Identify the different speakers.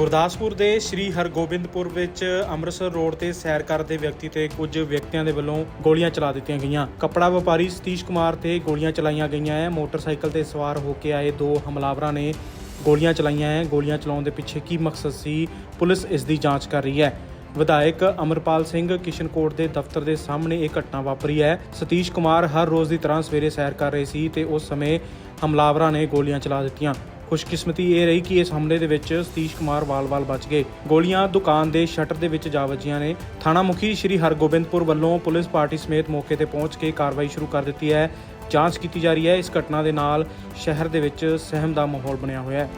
Speaker 1: ਗੁਰਦਾਸਪੁਰ ਦੇ ਸ੍ਰੀ ਹਰਗੋਬਿੰਦਪੁਰ ਵਿੱਚ ਅੰਮ੍ਰਿਤਸਰ ਰੋਡ ਤੇ ਸੈਰ ਕਰਦੇ ਵਿਅਕਤੀ ਤੇ ਕੁਝ ਵਿਅਕਤੀਆਂ ਦੇ ਵੱਲੋਂ ਗੋਲੀਆਂ ਚਲਾ ਦਿੱਤੀਆਂ ਗਈਆਂ। ਕੱਪੜਾ ਵਪਾਰੀ ਸਤੀਸ਼ ਕੁਮਾਰ ਤੇ ਗੋਲੀਆਂ ਚਲਾਈਆਂ ਗਈਆਂ ਹੈ ਮੋਟਰਸਾਈਕਲ ਤੇ ਸਵਾਰ ਹੋ ਕੇ ਆਏ ਦੋ ਹਮਲਾਵਰਾਂ ਨੇ ਗੋਲੀਆਂ ਚਲਾਈਆਂ ਹੈ ਗੋਲੀਆਂ ਚਲਾਉਣ ਦੇ ਪਿੱਛੇ ਕੀ ਮਕਸਦ ਸੀ? ਪੁਲਿਸ ਇਸ ਦੀ ਜਾਂਚ ਕਰ ਰਹੀ ਹੈ ਵਿਧਾਇਕ ਅਮਰਪਾਲ ਸਿੰਘ ਕਿਸ਼ਨਕੋਟ ਦੇ ਦਫ਼ਤਰ ਦੇ ਸਾਹਮਣੇ ਇਹ ਘਟਨਾ ਵਾਪਰੀ ਹੈ ਸਤੀਸ਼ ਕੁਮਾਰ ਹਰ ਰੋਜ਼ ਦੀ ਤਰ੍ਹਾਂ ਸਵੇਰੇ ਸੈਰ ਕਰ ਰਹੇ ਸੀ ਤੇ ਉਸ ਸਮੇਂ ਹਮਲਾਵਰਾਂ ਨੇ ਗੋਲੀਆਂ ਚਲਾ ਦਿੱਤੀਆਂ। ਖੁਸ਼ਕਿਸਮਤੀ ਇਹ ਰਹੀ ਕਿ ਇਸ ਹਮਲੇ ਦੇ ਵਿੱਚ ਸਤੀਸ਼ ਕੁਮਾਰ ਵਾਲ ਬਚ ਗਏ। ਗੋਲੀਆਂ ਦੁਕਾਨ ਦੇ ਸ਼ਟਰ ਦੇ ਵਿੱਚ ਜਾ ਵੱਜੀਆਂ ਨੇ। ਥਾਣਾ ਮੁਖੀ ਸ਼੍ਰੀ ਹਰਗੋਬਿੰਦਪੁਰ ਵੱਲੋਂ ਪੁਲਿਸ ਪਾਰਟੀ ਸਮੇਤ ਮੌਕੇ ਤੇ ਪਹੁੰਚ ਕੇ ਕਾਰਵਾਈ ਸ਼ੁਰੂ ਕਰ ਦਿੱਤੀ ਹੈ। ਜਾਂਚ ਕੀਤੀ ਜਾ ਰਹੀ ਹੈ। ਇਸ ਘਟਨਾ ਦੇ ਨਾਲ ਸ਼ਹਿਰ ਦੇ ਵਿੱਚ ਸਹਿਮ ਦਾ ਮਾਹੌਲ ਬਣਿਆ ਹੋਇਆ ਹੈ।